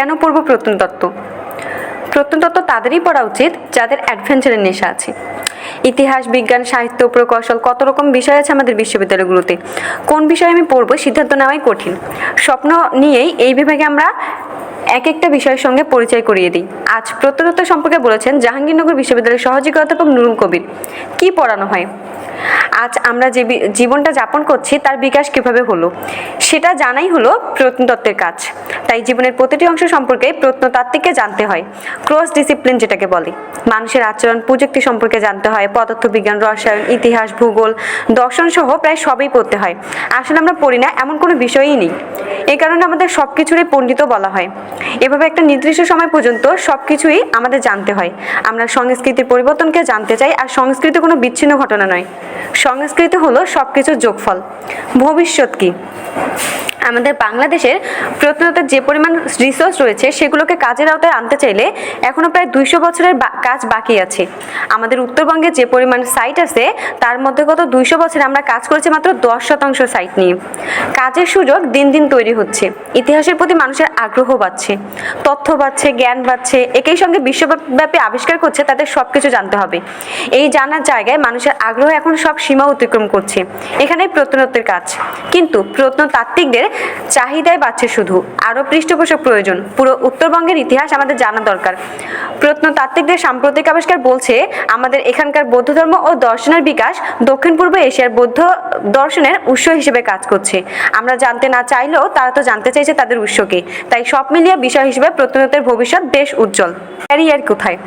কেন পড়ব প্রত্নতত্ত্ব প্রত্নতত্ত্ব তাদেরই পড়া উচিত, যাদের অ্যাডভেঞ্চারের নেশা আছে। ইতিহাস, বিজ্ঞান, সাহিত্য প্রকৌশল কত রকম বিষয় আছে আমাদের বিশ্ববিদ্যালয়গুলোতে। কোন বিষয়ে আমি পড়ব সিদ্ধান্ত নেওয়াই কঠিন। স্বপ্ন নিয়েই এই বিভাগে আমরা এক একটা বিষয়ের সঙ্গে পরিচয় করিয়ে দিই। আজ প্রত্নতত্ত্ব সম্পর্কে বলেছেন, জাহাঙ্গীরনগর বিশ্ববিদ্যালয়ের সহযোগী অধ্যাপক নুরুল কবির। কি পড়ানো হয়? আজ আমরা যে জীবনটা যাপন করছি, তার বিকাশ কীভাবে হলো? সেটা জানাই হলো প্রত্নতত্ত্বের কাজ। তাই জীবনের প্রতিটি অংশ সম্পর্কে প্রত্নতাত্ত্বিককে জানতে হয়। ক্রস ডিসিপ্লিন যেটাকে বলে। মানুষের আচরণ, প্রযুক্তি সম্পর্কে জানতে হয়। পদার্থবিজ্ঞান, রসায়ন, ইতিহাস, ভূগোল, দর্শন সহ প্রায় সবই পড়তে হয়। আসলে আমরা পড়ি না, এমন কোনো বিষয়ই নেই। এই কারণে আমাদের সব কিছুরই পণ্ডিতও বলা হয়। এভাবে একটা নির্দিষ্ট সময় পর্যন্ত সব কিছুই আমাদের জানতে হয়। আমরা সংস্কৃতির পরিবর্তনকে জানতে চাই, আর সংস্কৃতি কোনো বিচ্ছিন্ন ঘটনা নয়। সংস্কৃতি হলো সব কিছুর যোগফল। ভবিষ্যৎ কি? আমাদের বাংলাদেশের প্রত্নতত্ত্বের যে পরিমাণ রিসোর্স রয়েছে, সেগুলোকে কাজের আওতায় আনতে চাইলে এখনও প্রায় দুইশো বছরের কাজ বাকি আছে। আমাদের উত্তরবঙ্গে যে পরিমাণ সাইট আছে, তার মধ্যে গত দুইশো বছরে আমরা কাজ করেছি মাত্র দশ শতাংশ সাইট নিয়ে। কাজের সুযোগ দিন দিন তৈরি হচ্ছে। ইতিহাসের প্রতি মানুষের আগ্রহ বাড়ছে। তথ্য বাড়ছে, জ্ঞান বাড়ছে, একই সঙ্গে বিশ্বব্যাপী আবিষ্কার করছে, তাদের সব কিছু জানতে হবে। এই জানার জায়গায় মানুষের আগ্রহ এখন সব সীমা অতিক্রম করছে। এখানেই প্রত্নতত্ত্বের কাজ। কিন্তু প্রত্নতাত্ত্বিকদের চাহিদায় বাড়ছে শুধু। আরও পৃষ্ঠপোষক প্রয়োজন। পুরো উত্তরবঙ্গের ইতিহাস আমাদের জানা দরকার। প্রত্নতাত্ত্বিকদের সাম্প্রতিক আবিষ্কার বলছে, আমাদের এখানকার বৌদ্ধ ধর্ম ও দর্শনের বিকাশ দক্ষিণ পূর্ব এশিয়ার বৌদ্ধ দর্শনের উৎস হিসেবে কাজ করছে। আমরা জানতে না চাইলেও তারা তো জানতে চাইছে তাদের উৎসকে। তাই সব মিলিয়ে বিষয় হিসেবে প্রত্নতত্ত্বের ভবিষ্যৎ বেশ উজ্জ্বল। ক্যারিয়ার কোথায়?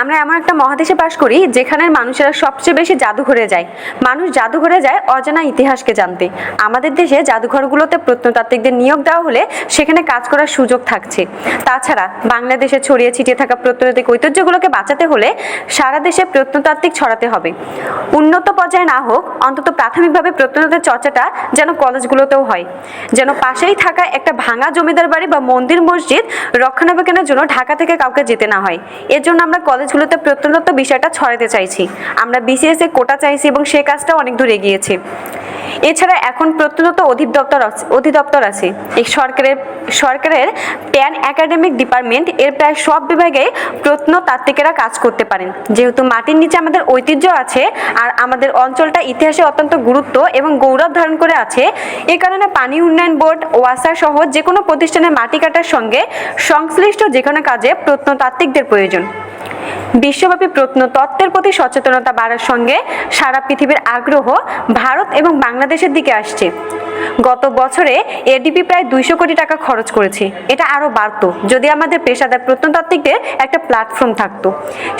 আমরা এমন একটা মহাদেশে বাস করি যেখানের মানুষেরা সবচেয়ে বেশি জাদুঘরে যায়। মানুষ জাদুঘরে যায় অজানা ইতিহাসকে জানতে। আমাদের দেশে জাদুঘরগুলোতে প্রত্নতাত্ত্বিকদের নিয়োগ দেওয়া হলে সেখানে কাজ করার সুযোগ থাকছে। তাছাড়া বাংলাদেশে ছড়িয়ে ছিটিয়ে থাকা প্রত্নতাত্ত্বিক ঐতিহ্যগুলোকে বাঁচাতে হলে সারা দেশে প্রত্নতাত্ত্বিক ছড়াতে হবে। উন্নত পর্যায়ে না হোক, অন্তত প্রাথমিকভাবে প্রত্নতত্ত্বের চর্চাটা যেন কলেজগুলোতেও হয়। যেন পাশেই থাকা একটা ভাঙা জমিদার বাড়ি বা মন্দির মসজিদ রক্ষণাবেক্ষণের জন্য ঢাকা থেকে কাউকে যেতে না হয়। এর জন্য আমরা কলেজগুলোতে প্রত্নতত্ত্ব বিষয়টা ছড়াতে চাইছি। আমরা বিসিএস এ কোটা চাইছি এবং সে কাজটা অনেক দূর এগিয়েছে। এছাড়া এখন প্রত্নতত্ত্ব অধিদপ্তর অধিদপ্তর আছে। এই সরকারের সরকারের প্যান একাডেমিক ডিপার্টমেন্ট এর প্রায় সব বিভাগে প্রত্নতাত্ত্বিকেরা কাজ করতে পারেন। যেহেতু মাটির নিচে আমাদের ঐতিহ্য আছে আর আমাদের অঞ্চলটা ইতিহাসে অত্যন্ত গুরুত্ব এবং গৌরব ধারণ করে আছে, এ কারণে পানি উন্নয়ন বোর্ড ওয়াসার সহ যে কোনো প্রতিষ্ঠানের মাটি কাটার সঙ্গে সংশ্লিষ্ট যে কোনো কাজে প্রত্নতাত্ত্বিকদের প্রয়োজন। বিশ্বব্যাপী প্রত্নতত্ত্বের প্রতি সচেতনতা বাড়ার সঙ্গে সারা পৃথিবীর আগ্রহ ভারত এবং বাংলাদেশের দিকে আসছে। গত বছরে এডিপি প্রায় দুইশো কোটি টাকা খরচ করেছে। এটা আরও বাড়তো, যদি আমাদের পেশাদার প্রত্নতাত্ত্বিকদের একটা প্ল্যাটফর্ম থাকতো।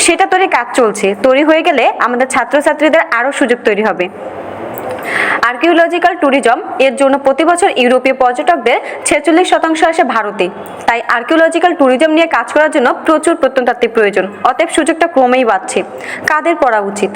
সেটা তৈরি কাজ চলছে। তৈরি হয়ে গেলে আমাদের ছাত্রছাত্রীদের আরও সুযোগ তৈরি হবে। আর্কিওলজিক্যাল ট্যুরিজম এর জন্য প্রতি বছর ইউরোপীয় পর্যটকদের ছেচল্লিশ শতাংশ আসে ভারতে। তাই আর্কিওলজিক্যাল ট্যুরিজম নিয়ে কাজ করার জন্য প্রচুর প্রত্নতাত্ত্বিক প্রয়োজন। অতএব সুযোগটা ক্রমেই বাড়ছে। কাদের পড়া উচিত?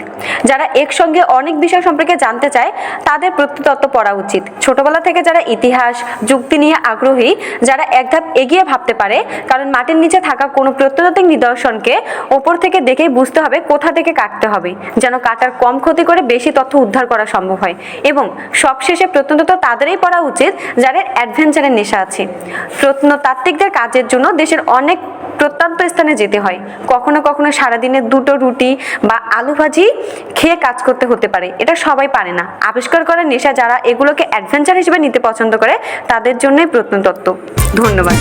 যারা একসঙ্গে অনেক বিষয় সম্পর্কে জানতে চায়, তাদের প্রত্নতত্ত্ব পড়া উচিত। ছোটবেলা থেকে যারা ইতিহাস, যুক্তি নিয়ে আগ্রহী, যারা এক ধাপ এগিয়ে ভাবতে পারে, কারণ মাটির নিচে থাকা কোনো প্রত্নতাত্ত্বিক নিদর্শনকে ওপর থেকে দেখেই বুঝতে হবে কোথা থেকে কাটতে হবে, যেন কাটার কম ক্ষতি করে বেশি তথ্য উদ্ধার করা সম্ভব হয়। এবং সবশেষে প্রত্নতত্ত্ব তাদেরই পড়া উচিত, যাদের অ্যাডভেঞ্চারের নেশা আছে। প্রত্নতাত্ত্বিকদের কাজের জন্য দেশের অনেক প্রত্যন্ত স্থানে যেতে হয়। কখনো কখনো সারাদিনে দুটো রুটি বা আলু ভাজি খেয়ে কাজ করতে হতে পারে। এটা সবাই পারে না। আবিষ্কার করার নেশা যারা এগুলোকে অ্যাডভেঞ্চার হিসেবে নিতে পছন্দ করে, তাদের জন্যই প্রত্নতত্ত্ব। ধন্যবাদ।